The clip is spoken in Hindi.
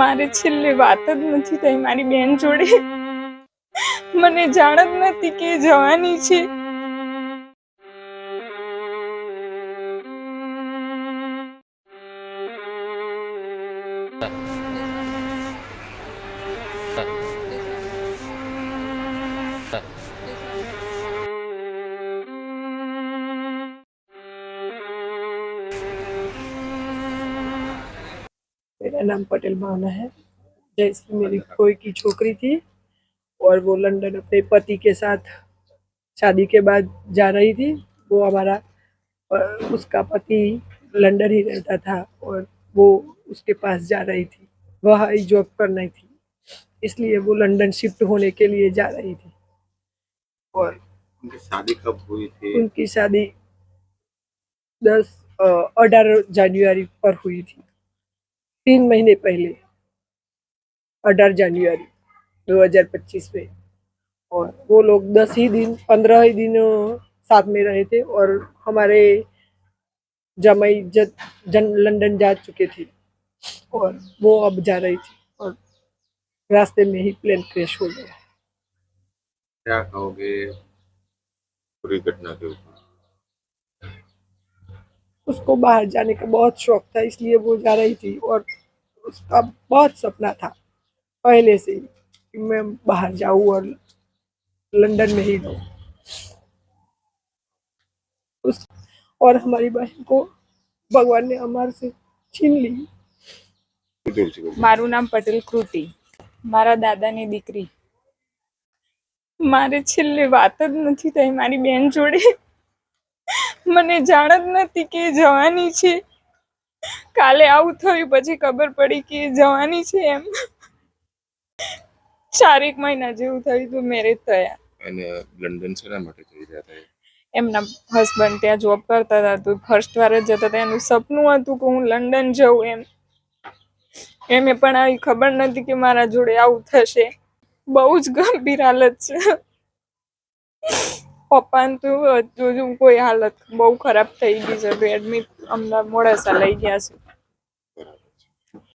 મારે છેલ્લે વાત જ નથી થઈ મારી બેન જોડે. મને જાણ જ નથી કે જવાની છે. मेरा नाम पटेल भावना है। जैसे मेरी कोई की छोकरी थी और वो लंदन अपने पति के साथ शादी के बाद जा रही थी। वो हमारा उसका पति लंदन ही रहता था और वो उसके पास जा रही थी। वह जॉब करनी थी। इसलिए वो लंदन शिफ्ट होने के लिए जा रही थी। और उनकी शादी कब हुई थी? उनकी शादी दस अठारह जनवरी पर हुई थी। तीन महीने पहले अठारह जनवरी 2025 में। और वो लोग दस ही दिन पंद्रह ही दिन साथ में रहे थे और हमारे जमाई जन, जन लंदन जा चुके थे। और वो अब जा रही थी और रास्ते में ही प्लेन क्रैश हो गया। क्या कहोगे? पूरी घटना के ऊपर। उसको बाहर जाने का बहुत शौक था इसलिए वो जा रही थी और उसका बहुत सपना था पहले से ही कि मैं बाहर जाऊं और लंदन में ही रहूं उस और हमारी बहन को भगवान ने हमारे से छीन ली जोर से बोलो। મારું નામ પટેલ કૃતિ મારા દાદાની દીકરી મારે છેલ્લે વાત જ નથી થઈ મારી બેન જોડે મને જાણ જ નથી કે જવાની છે. કાલે આવું થયું પછી ખબર પડી કે જવાની છે એમ. ચારેક મહિના જેવું થયું તું મેરેજ થયા. અને લંડન શેના માટે જઈ રહ્યા હતા એમના હસબન્ડ ત્યાં જોબ કરતા હતા તો ફર્સ્ટ વાર જ જતા હતા. એનું સપનું હતું કે હું લંડન જઉં એમ. એમને પણ આવી ખબર નથી કે મારા જોડે આવું થશે. બહુ જ ગંભીર હાલત છે. પપ્પાને તો જોજો કોઈ હાલત બહુ ખરાબ થઈ ગઈ છે. એડમિટ અમદાવાદ મોડાસા લઈ ગયા છે.